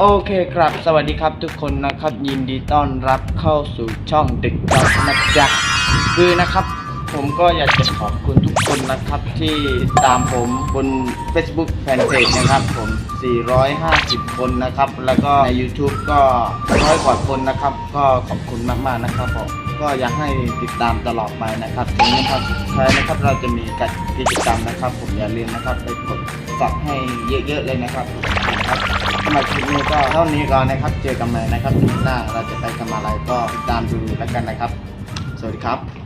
โอเคครับ สวัสดีครับทุกคนนะครับ ยินดีต้อนรับเข้าสู่ช่องเด็กจอบนะจ๊ะคือนะครับ ผมก็อยากจะขอบคุณทุกคนนะครับ ที่ตามผมบน Facebook Fanpage นะครับ ผม 450 คนนะครับ แล้วก็ใน YouTube ก็ร้อยกว่าคนนะครับ ก็ขอบคุณมากๆนะครับผมก็อยากให้ติดตามตลอดไปนะครับถึงในตอนสุดท้ายนะครับเราจะมีกิจกรรมนะครับ ผมอย่าลืมนะครับไปกดสับให้เยอะๆเลยนะครับครับ สำหรับคลิปนี้ก็เท่านี้ก่อนนะครับ เจอกันใหม่นะครับคลิปหน้าเราจะไปทำอะไรก็ติดตามดูแล้วกันนะครับ สวัสดีครับ